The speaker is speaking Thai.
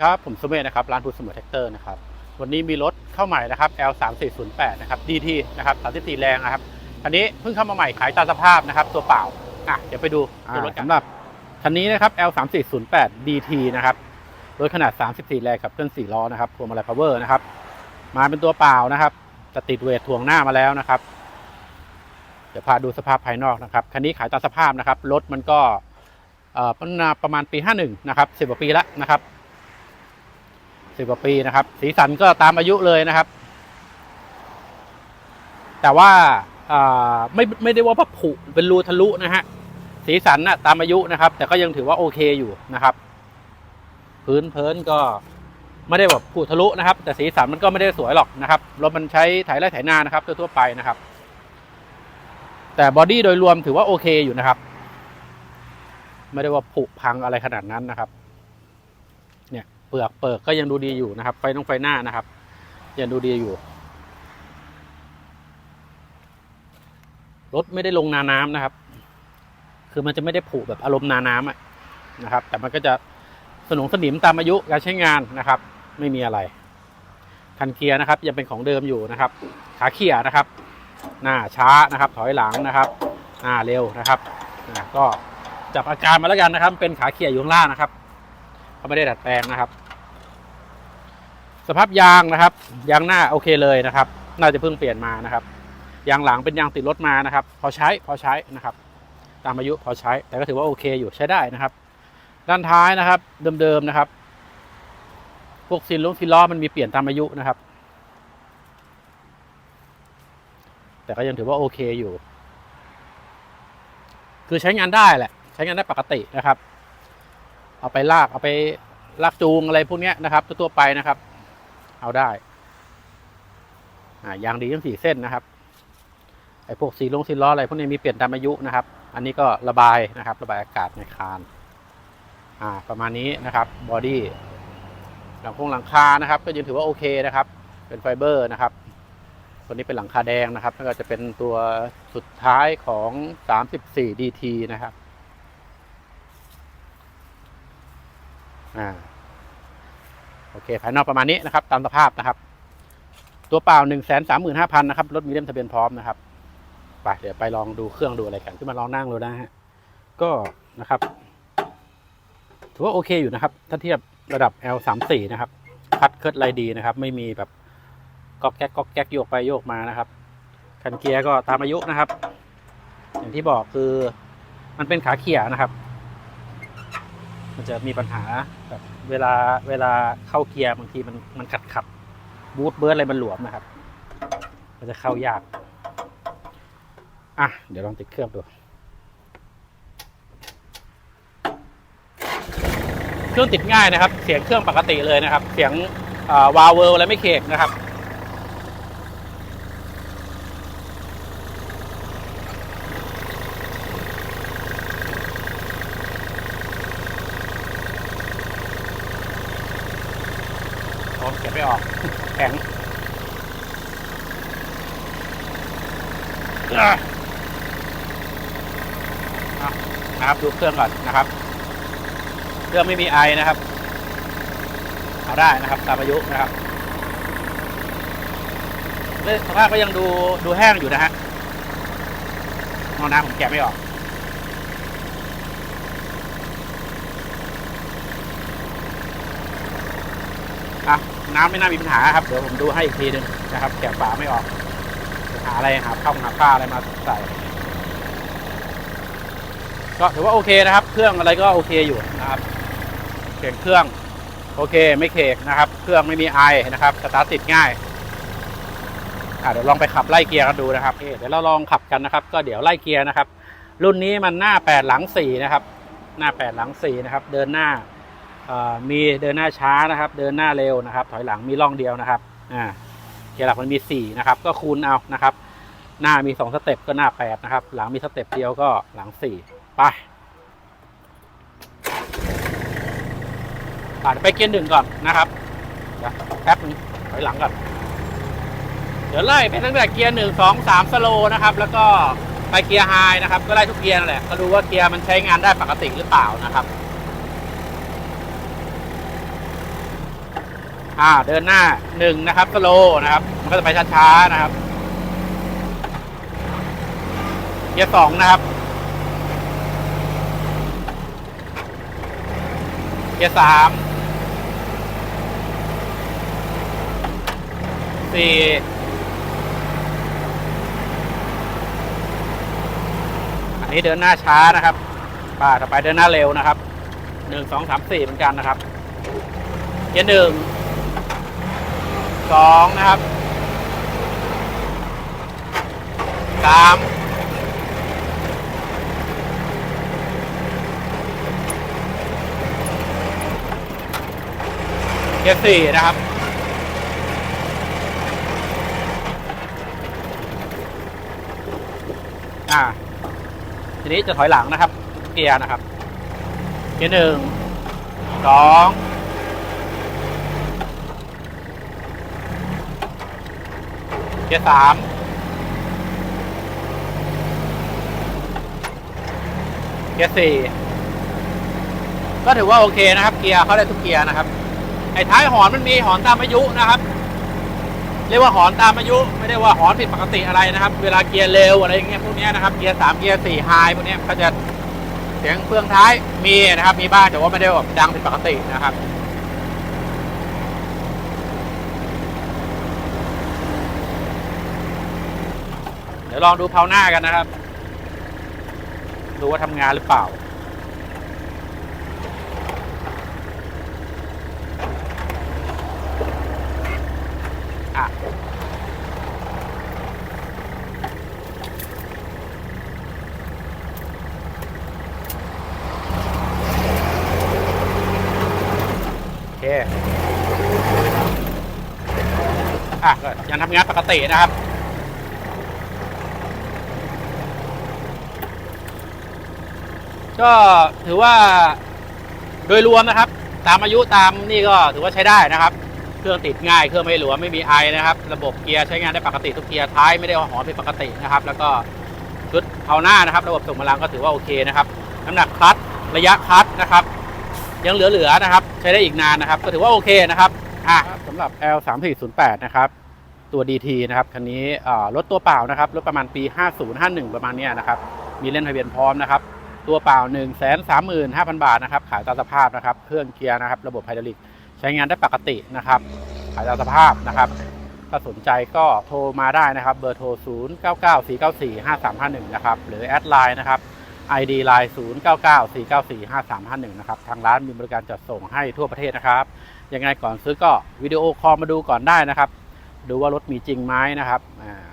ครับผมสุเมธนะครับร้านพุทธสมุทรแท็กเตอร์นะครับวันนี้มีรถเข้าใหม่นะครับ L 3 4 0 8นะครับ DT นะครับ34แรงนะครับคันนี้เพิ่งเข้ามาใหม่ขายตามสภาพนะครับ ตัวเปล่าอะเดี๋ยวไปดูตัวรถกันสำหรับคันนี้นะครับ L 3 4 0 8 DT นะครับรถขนาด 34แรงกับเครื่อง4ล้อนะครับพวงมาลัย power นะครับ มาเป็นตัวเปล่านะครับจะติดเวทถ่วงหน้ามาแล้วนะครับเดี๋ยวพาดูสภาพภายนอกนะครับคันนี้ขายตามสภาพนะครับรถมันก็เอ่อประมาณปี 51นะครับ10กว่าปีแล้วนะครับ สิบกว่าปีนะครับ สีสันก็ตามอายุเลยนะครับ แต่ว่าไม่ไม่ได้ว่าผุเป็นรูทะลุนะฮะสีสันน่ะตามอายุนะครับ แต่ก็ยังถือว่าโอเคอยู่นะครับ พื้นเพินก็ไม่ได้แบบผุทะลุนะครับ แต่สีสันมันก็ไม่ได้สวยหรอกนะครับรถมันใช้ไถไร่ไถนานะครับทั่วๆไปนะครับ แต่บอดี้โดยรวมถือว่าโอเคอยู่นะครับ ไม่ได้ว่าผุพังอะไรขนาดนั้นนะครับ เปลือกเปิกก็ยังดูดีอยู่นะครับ ไฟน้องไฟหน้านะครับ ยังดูดีอยู่ รถไม่ได้ลงนาน้ำนะครับ คือมันจะไม่ได้ผุแบบอารมณ์นาน้ำอะนะครับ แต่มันก็จะสนองสนิมตามอายุการใช้งานนะครับ ไม่มีอะไร คันเกียร์นะครับ ยังเป็นของเดิมอยู่นะครับ ขาเขี่ยนะครับ หน้าช้านะครับ ถอยหลังนะครับ หน้าเร็วนะครับก็จับอาการมาแล้วกันนะครับ เป็นขาเขี่ยอยู่ข้างล่างนะครับเขาไม่ได้ดัดแปลงนะครับ สภาพยางนะครับ ยางหน้าโอเคเลยนะครับ น่าจะเพิ่งเปลี่ยนมานะครับ ยางหลังเป็นยางติดรถมานะครับ พอใช้พอใช้นะครับ ตามอายุพอใช้ แต่ก็ถือว่าโอเคอยู่ใช้ได้นะครับ ด้านท้ายนะครับ เดิมๆนะครับ พวกซินลุงซินล้อมันมีเปลี่ยนตามอายุนะครับ แต่ก็ยังถือว่าโอเคอยู่ คือใช้งานได้แหละ ใช้งานได้ปกตินะครับ เอาไปลากเอาไปลากจูงอะไรพวกนี้นะครับทั่วๆไปนะครับ เอาได้ อ่ายางดีทั้งสี่เส้นนะครับไอ้พวกสีลงสีล้ออะไรพวกนี้มีเปลี่ยนตามอายุนะครับ อันนี้ก็ระบายนะครับ ระบายอากาศในคานอ่าประมาณนี้นะครับบอดี้หลังคงหลังคานะครับ ก็ยังถือว่าโอเคนะครับ เป็นไฟเบอร์นะครับตัวนี้เป็นหลังคาแดงนะครับแล้วก็จะเป็นตัวสุดท้ายของ 34 DT นะครับ อ่า โอเคภายนอกประมาณนี้นะครับ ตามสภาพนะครับ ตัวเปล่าหนึ่งแสนสามหมื่นห้าพันนะครับรถมีเล่มทะเบียนพร้อมนะครับไปเดี๋ยวไปลองดูเครื่องดูอะไรกันขึ้นมาลองนั่งดูนะฮะก็นะครับถือว่าโอเคอยู่นะครับ ถ้าเทียบระดับ L 3 4 นะครับคัดเคิร์ดไรดีนะครับ ไม่มีแบบก๊อกแก๊กก๊อกแก๊กโยกไปโยกมานะครับคันเกียร์ก็ตามอายุนะครับ อย่างที่บอกคือมันเป็นขาเขี่ยนะครับ มันจะมีปัญหาแบบ เวลาเวลาเข้าเกียร์บางทีมันมันขัดขัดบูทเบิร์ดอะไรมันหลวมนะครับ มันจะเข้ายาก อะ เดี๋ยวลองติดเครื่องดู เครื่องติดง่ายนะครับ เสียงเครื่องปกติเลยนะครับ เสียงวาวเวอร์อะไรไม่เคกนะครับ เก็บไม่ออก แข็งนะครับดูเครื่องก่อนนะครับ เครื่องไม่มีไอนะครับ เอาได้นะครับ ตามอายุนะครับสภาพก็ยังดูดูแห้งอยู่นะฮะมองน้ำผมแกะไม่ออก อะ น้ำไม่น่ามีปัญหาครับ เดี๋ยวผมดูให้อีกทีหนึงนะครับ แกะฝาไม่ออก หาอะไรหาข้าวหาผ้าอะไรมาใส่ ก็ถือว่าโอเคนะครับ เครื่องอะไรก็โอเคอยู่นะครับเสียงเครื่องโอเคไม่เคกนะครับ เครื่องไม่มีไอนะครับสตาร์ทติดง่ายเดี๋ยวลองไปขับไล่เกียร์กันดูนะครับเดี๋ยวเราลองขับกันนะครับ ก็เดี๋ยวไล่เกียร์นะครับ รุ่นนี้มันหน้าแปดหลังสี่นะครับ หน้าแปดหลังสี่นะครับ เดินหน้า มีเดินหน้าช้านะครับ เดินหน้าเร็วนะครับ ถอยหลังมีร่องเดียวนะครับอ่าเกียร์หลักมันมีสี่นะครับ ก็คูณเอานะครับ หน้ามีสองสเต็ปก็หน้าแปดนะครับ หลังมีสเต็ปเดียวก็หลังสี่ไปอ่าไปเกียร์หนึ่งก่อนนะครับแป๊บนึงถอยหลังก่อน เดี๋ยวไล่ไปตั้งแต่เกียร์หนึ่งสองสามสโลนะครับ แล้วก็ไปเกียร์ไฮนะครับ ก็ไล่ทุกเกียร์นั่นแหละ ก็ดูว่าเกียร์มันใช้งานได้ปกติหรือเปล่านะครับ อ่า เดินหน้าหนึ่งนะครับสโลนะครับ มันก็จะไปช้าๆนะครับ เกียร์สองนะครับ เกียร์สามสี่อันนี้เดินหน้าช้านะครับป่าต่อไปเดินหน้าเร็วนะครับหนึ่งสองสามสี่เหมือนกันนะครับเกียร์หนึ่ง สองนะครับสามเกียร์สี่นะครับอ่าทีนี้จะถอยหลังนะครับ เกียร์นะครับ เกียร์หนึ่งสอง กียร์สามเกียร์สี่ก็ถือว่าโอเคนะครับ เกียร์เขาได้ทุกเกียร์นะครับ ไอ้ท้ายหอนมันมีหอนตามอายุนะครับ เรียกว่าหอนตามอายุ ไม่ได้ว่าหอนผิดปกติอะไรนะครับ เวลาเกียร์เร็วอะไรอย่างเงี้ยพวกเนี้ยนะครับ เกียร์สามเกียร์สี่ไฮพวกเนี้ยก็จะเสียงเฟืองท้ายมีนะครับ มีบ้างแต่ว่าไม่ได้แบบดังผิดปกตินะครับ เดี๋ยวลองดูเพาหน้ากันนะครับ ดูว่าทำงานหรือเปล่า อะโอเค อะก็ยังทำงานปกตินะครับ ก็ถือว่าโดยรวมนะครับ ตามอายุตามนี่ก็ถือว่าใช้ได้นะครับ เครื่องติดง่ายเครื่องไม่หลวมไม่มีไอนะครับ ระบบเกียร์ใช้งานได้ปกติทุกเกียร์ท้ายไม่ได้หอนผิดปกตินะครับ แล้วก็ชุดเอาหน้านะครับ ระบบส่งพลังก็ถือว่าโอเคนะครับ น้ำหนักคลัตช์ระยะคลัตช์นะครับ ยังเหลือๆนะครับ ใช้ได้อีกนานนะครับ ก็ถือว่าโอเคนะครับอะสำหรับ L 3 4 0 8นะครับตัว DT นะครับคันนี้รถตัวเปล่านะครับรถประมาณปี 50 51 ประมาณนี้นะครับ มีเล่นทะเบียนพร้อมนะครับ ตัวเปล่า 1 3 5 0 0 0 บาทนะครับ ขายตามสภาพนะครับ เครื่องเกียร์นะครับ ระบบไฮดรอลิก ใช้งานได้ปกตินะครับ ขายตามสภาพนะครับ ถ้าสนใจก็โทรมาได้นะครับ เบอร์โทร 0 9 9 4 9 4 5 3 5 1 นะครับ หรือแอดไลน์นะครับ ID ไลน์0 9 9 4 9 4 5 3 5 1 นะครับ ทางร้านมีบริการจัดส่งให้ทั่วประเทศนะครับ ยังไงก่อนซื้อก็วิดีโอคอลมาดูก่อนได้นะครับ ดูว่ารถมีจริงไหมนะครับ อ่า